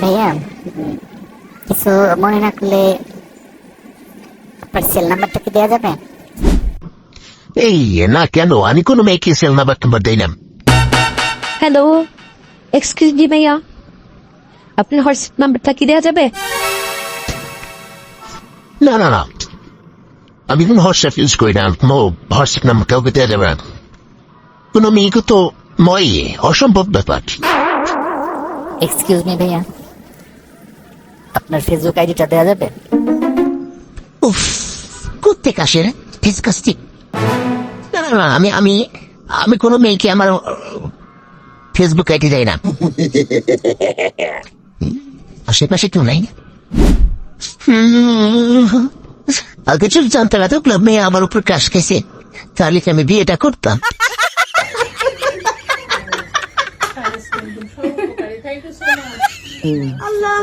ভাইয়া কিছু মনে না করলে আপনার সেল নাম্বারটা কি দেওয়া যাবে? এই না কেন? আমি কোনো মেয়েকে সেল নাম্বার টাম্বার দেই না। হ্যালো এক্সকিউজ মি ভাইয়া। আপনার হোয়াটসঅ্যাপ নাম্বারটা কি দেওয়া যাবে? না না না। আমি কোনো হোয়াটসঅ্যাপ ইউজ করি না। কোনো হোয়াটসঅ্যাপ নাম্বার কাউকে দেওয়া যাবে না। কোনো মেয়েকে তো নয় অসম্ভব ব্যাপার। এক্সকিউজ মি ভাইয়া। আপনার ফেসবুক আইডিটা দেওয়া যাবে? উফ কোথেকে কাশের রে? ডিসকাস্টিং না না না আমি আমি আমি কোনো মেয়েকে আমার ফেসবুক আইডি দেয় না। আশেপাশে কেউ নাই হুম, আগে যদি জানতাম এতগুলো মেয়ে আমার উপর ক্রাশ খেয়েছে তাহলে কি আমি বিয়েটা করতাম। আল্লাহ